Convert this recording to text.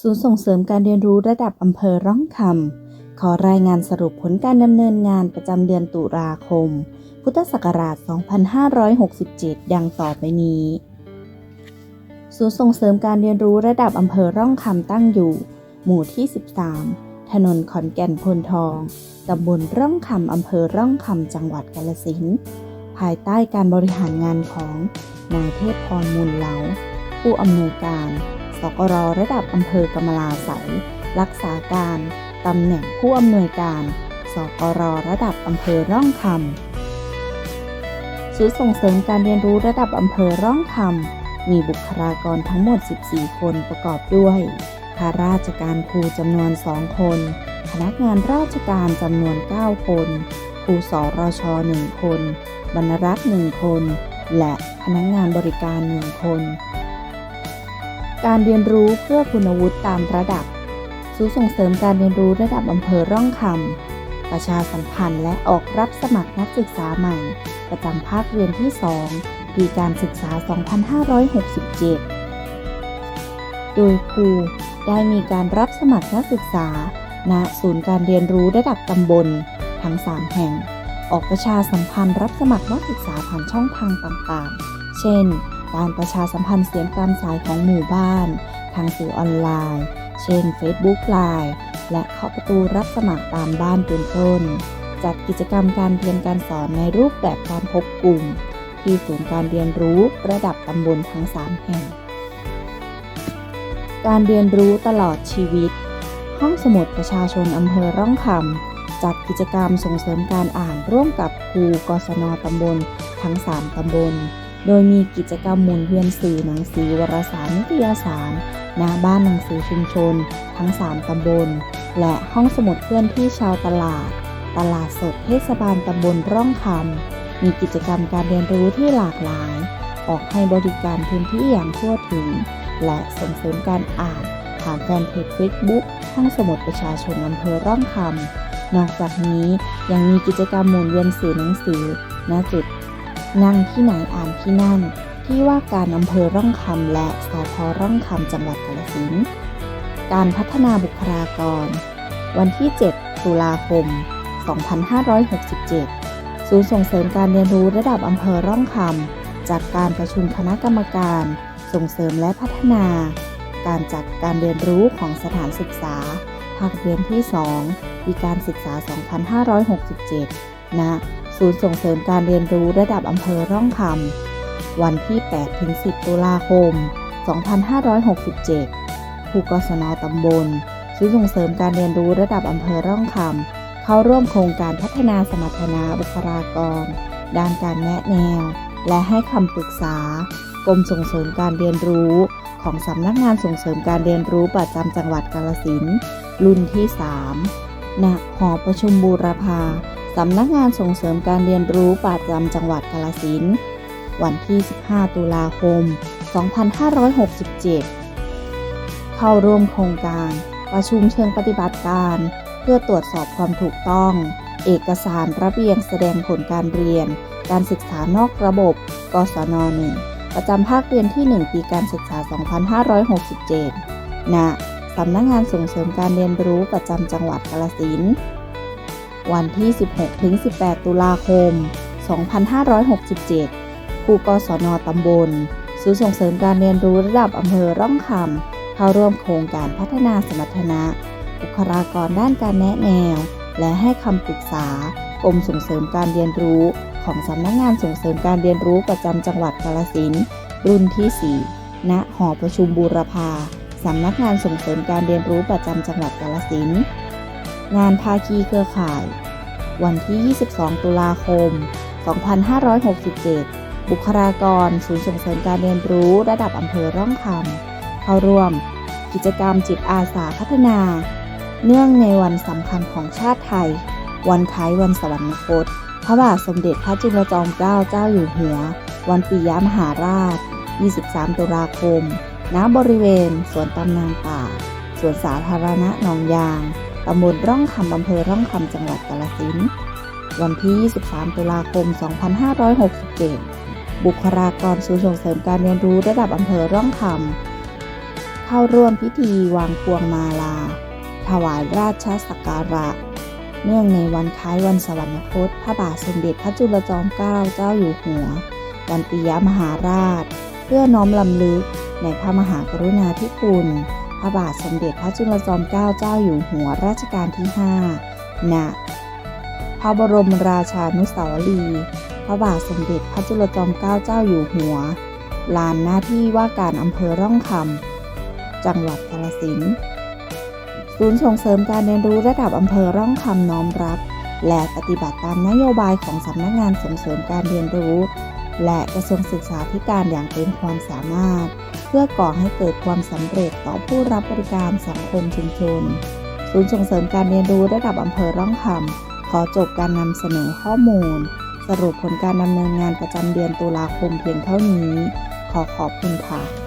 ศูนย์ส่งเสริมการเรียนรู้ระดับอำเภอร่องคำขอรายงานสรุปผลการดำเนินงานประจำเดือนตุลาคม พุทธศักราช 2567 ดังต่อไปนี้ ศูนย์ส่งเสริมการเรียนรู้ระดับอำเภอร่องคำตั้งอยู่ หมู่ที่ 13 ถนนขอนแก่นพลทองตำบลร่องคำอำเภอร่องคำจังหวัดกาฬสินภายใต้การบริหารงานของนายเทพพรมูลเหลา ผู้อำนวยการ กรระดับอำเภอกำมะลาไสยรักษาการตำแหน่งผู้อำนวยการ สกรระดับอำเภอร่องคำศูนย์ส่งเสริมการเรียนรู้ระดับอำเภอร่องคำมีบุคลากรทั้งหมด 14 คนประกอบด้วยข้าราชการครูจำนวน 2 คน พนักงานราชการจำนวน 9 คน ครูสรช1คน บรรรักษ์1คน และพนักงานบริการ 1 คน การเรียนรู้เพื่อคุณวุฒิตามระดับศูนย์ส่งเสริมการเรียนรู้ระดับอำเภอร่องคำประชาสัมพันธ์และออกรับสมัครนักศึกษาใหม่ ประจำภาคเรียนที่ 2 ปีการศึกษา 2567 โดยครูได้มีการรับสมัครนักศึกษา ณ ศูนย์การเรียนรู้ระดับตำบล ทั้ง 3 แห่ง ออกประชาสัมพันธ์รับสมัครนักศึกษาผ่านช่องทางต่างๆ เช่น การประชาสัมพันธ์เสียงตามสายของหมู่บ้าน ทางสื่อออนไลน์ เช่น Facebook Live และเคาะประตูรับสมัครตามบ้านเป็นต้น จัดกิจกรรมการเรียนการสอนในรูปแบบการพบกลุ่ม ที่ศูนย์การเรียนรู้ระดับตำบลทั้ง 3 แห่ง การเรียนรู้ตลอดชีวิต ห้องสมุดประชาชนอำเภอร่องคำจัดกิจกรรมส่งเสริมการอ่านร่วมกับครูกศนตำบลทั้ง 3 ตำบล โดยมีกิจกรรมหมุนเวียนสื่อหนังสือวารสารนิตยสารณบ้านหนังสือชุมชน ทั้ง 3 ตำบล และห้องสมุดเคลื่อนที่ชาวตลาด ตลาดสดเทศบาลตำบลร่องคำมีกิจกรรมการเรียนรู้ที่หลากหลาย ออกให้บริการพื้นที่อย่างทั่วถึง และส่งเสริมการอ่านผ่านแฟนเพจ Facebook ห้องสมุดประชาชนอำเภอร่องคำนอกจากนี้ยังมีกิจกรรมหมุนเวียนสื่อหนังสือณจุด นั่งที่ไหนอ่านที่นั่น ที่ว่าการอำเภอร่องคำและสพร่องคำจังหวัดกาฬสินธุ์การพัฒนาบุคลากร วันที่ 7 ตุลาคม 2567 ศูนย์ส่งเสริมการเรียนรู้ระดับอำเภอร่องคำจัดการประชุมคณะกรรมการ ส่งเสริมและพัฒนา การจัดการเรียนรู้ของสถานศึกษา ภาคเรียนที่ 2 ปีการศึกษา 2567ณ ศูนย์ส่งเสริมการเรียนรู้ระดับอำเภอร่องคำวันที่ 8-10 ตุลาคม 2567 ผู้กศนตำบล ศูนย์ส่งเสริมการเรียนรู้ระดับอำเภอร่องคำเข้าร่วมโครงการพัฒนาสมรรถนะบุคลากร ด้านการแนะแนว และให้คำปรึกษากรมส่งเสริมการเรียนรู้ ของสำนักงานส่งเสริมการเรียนรู้ประจำจังหวัดกาฬสินรุ่นที่ 3ณหอประชุมบูรพา สำนักงานส่งเสริมการเรียนรู้ประจำจังหวัดกาฬสินวันที่ 15 ตุลาคม 2567 เข้าร่วมโครงการประชุมเชิงปฏิบัติการ เพื่อตรวจสอบความถูกต้อง เอกสารระเบียงแสดงผลการเรียน การศึกษานอกระบบ กศน 1 ประจำภาคเรียนที่ 1 ปีการศึกษา 2567 ณ สำนักงานส่งเสริมการเรียนรู้ประจำจังหวัดกาฬสิน วันที่ 16-18 ตุลาคม 2567ครูกศนตำบลศูนย์ส่งเสริมการเรียนรู้ระดับอำเภอร่องคำเข้าร่วมโครงการพัฒนาสมรรถนะบุคลากรด้านการแนะแนว และให้คำปรึกษากรมส่งเสริมการเรียนรู้ของสำนักงานส่งเสริมการเรียนรู้ประจำจังหวัดกาฬสินรุ่นที่ 4 ณ หอประชุมบูรพาสำนักงานส่งเสริมการเรียนรู้ประจำจังหวัดกาฬสิน์ งานภาคีเครือข่าย วันที่ 22 ตุลาคม 2567 บุคลากร ศูนย์ส่งเสริมการเรียนรู้ระดับอำเภอร่องคำเข้าร่วม กิจกรรมจิตอาสาพัฒนา เนื่องในวันสำคัญของชาติไทย วันคล้ายวันสวรรคต พระบาทสมเด็จพระจุลจอมเกล้าเจ้าอยู่หัว วันปิยมหาราช 23 ตุลาคม ณ บริเวณ สวนตำนานป่า สวนสาธารณะหนองยาง ตำบลร่องคำอำเภอร่องคำจังหวัดกาฬสินวันที่ 23 ตุลาคม 2567 บุคลากรศูนย์ส่งเสริมการเรียนรู้ระดับอำเภอร่องคำเข้าร่วมพิธีวางพวงมาลา ถวายราชสักการะ เนื่องในวันคล้ายวันสวรรคต พระบาทสมเด็จพระจุลจอมเกล้าเจ้าอยู่หัว วันปิยมหาราช เพื่อน้อมลำลึกในพระมหากรุณาธิคุณ ระบาทสมเด็จพระจุลจอมเกล้าเจ้าอยู่หัวรัชกาลที่ 5 ณ พระบรมราชานุสาวรีย์พระบาทสมเด็จพระจุลจอมเกล้าเจ้าอยู่หัว ลานหน้าที่ว่าการอำเภอร่องคำ จังหวัดกาฬสินธุ์ศูนย์ส่งเสริมการเรียนรู้ระดับอำเภอร่องคำน้อมรับ และปฏิบัติตามนโยบายของสำนักงานส่งเสริมการเรียนรู้ และกระทรวงศึกษาธิการอย่างเต็มความสามารถ เพื่อก่อให้เกิดความสำเร็จต่อผู้รับบริการสังคมชุมชน ศูนย์ส่งเสริมการเรียนรู้ระดับอำเภอร่องคำขอจบการนำเสนอข้อมูล สรุปผลการดำเนินงานประจำเดือนตุลาคมเพียงเท่านี้ ขอขอบคุณค่ะ